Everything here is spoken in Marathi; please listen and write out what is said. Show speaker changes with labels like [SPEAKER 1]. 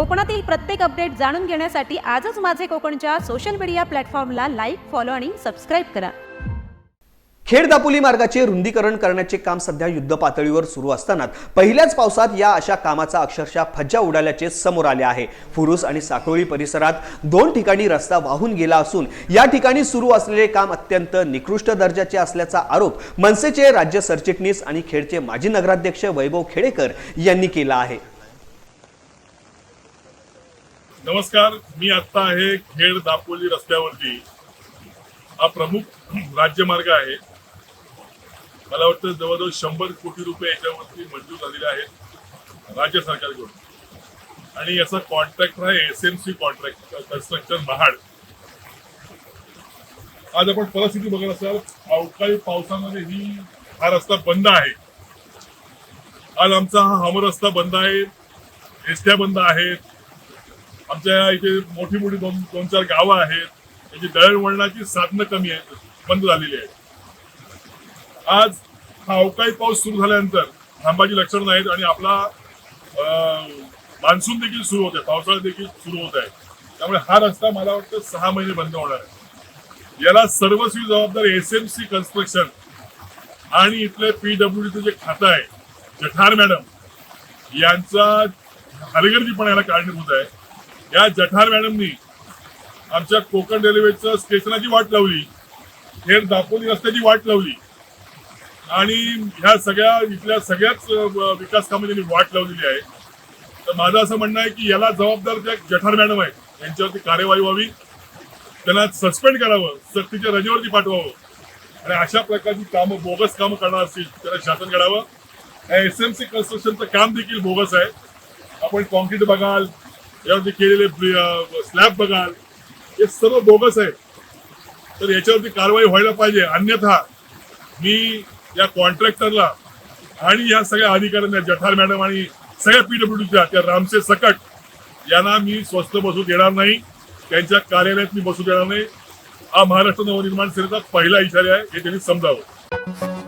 [SPEAKER 1] कोकणातील प्रत्येक अपडेट जाणून घेण्यासाठी आजच माझे कोकणच्या सोशल मीडिया प्लॅटफॉर्मला लाईक फॉलो आणि सबस्क्राईब करा.
[SPEAKER 2] खेड दापोली मार्गाचे रुंदीकरण करण्याचे काम सध्या युद्ध पातळीवर सुरू असताना पहिल्याच पावसात या अशा कामाचा अक्षरशः फज्जा उडाल्याचे समोर आले आहे. फुरुस आणि साकोळी परिसरात दोन ठिकाणी रस्ता वाहून गेला असून या ठिकाणी सुरू असलेले काम अत्यंत निकृष्ट दर्जाचे असल्याचा आरोप मनसेचे राज्य सरचिटणीस आणि खेडचे माजी नगराध्यक्ष वैभव खेडेकर यांनी केला आहे.
[SPEAKER 3] नमस्कार मी आता आहे खेड दापोली रस्त्यावरती. हा प्रमुख राज्यमार्ग आहे. मला वाटतं जवळजवळ शंभर कोटी रुपये याच्यावरती मंजूर झालेले आहेत राज्य सरकारकडून. आणि याचा कॉन्ट्रॅक्टर आहे S M C contract construction Mahad. आज आपण परिस्थिती बघत असाल अवकाळी पावसामध्ये ही हा रस्ता बंद आहे. आज आमचा हा हमर रस्ता बंद आहे एसट्या बंद आहेत आमच्या इथे मोठी मोठी दोन दोन चार गावं आहेत. त्याची दळणवळणाची साधनं कमी आहेत बंद झालेली आहेत. आज हा अवकाळी पाऊस सुरू झाल्यानंतर थांबाची लक्षणं नाहीत आणि आपला मान्सून देखील सुरू होत आहे पावसाळा देखील सुरू होत आहे त्यामुळे हा रस्ता मला वाटतं सहा महिने बंद होणार आहे. याला सर्वस्वी जबाबदार एस एम सी कन्स्ट्रक्शन आणि इथले पीडब्ल्यूडीचं जे खातं आहे जठार मॅडम यांचा हलगर्जीपणा याला कारणीभूत आहे. या जठार मॅडमनी आमच्या कोकण रेल्वेचं स्टेशनाची वाट लावली थेट दापोली रस्त्याची वाट लावली आणि ह्या सगळ्या इथल्या सगळ्याच विकास कामं त्यांनी वाट लावलेली आहे. तर माझं असं म्हणणं आहे की याला जबाबदार ज्या जठार मॅडम आहेत यांच्यावरती कार्यवाही व्हावी त्यांना सस्पेंड करावं सक्तीच्या रजेवरती पाठवावं आणि अशा प्रकारची कामं बोगस कामं करणार असतील त्याला शासन करावं. एस एम सी कन्स्ट्रक्शनचं काम देखील बोगस आहे. आपण कॉन्क्रीट बघाल यावरती केलेले स्लॅब बघाल. हे सर्व बोगस आहे तर याच्यावरती कारवाई व्हायला पाहिजे. अन्यथा मी या कॉन्ट्रॅक्टरला आणि या सगळ्या अधिकाऱ्यांना जठार मॅडम आणि सगळ्या पीडब्ल्यूडीच्या त्या रामसे सकट यांना मी स्वस्त बसू देणार नाही. त्यांच्या कार्यालयात मी बसू देणार नाही. हा महाराष्ट्र नवनिर्माण सेनेचा पहिला इशारा आहे. हे त्यांनी समजावं.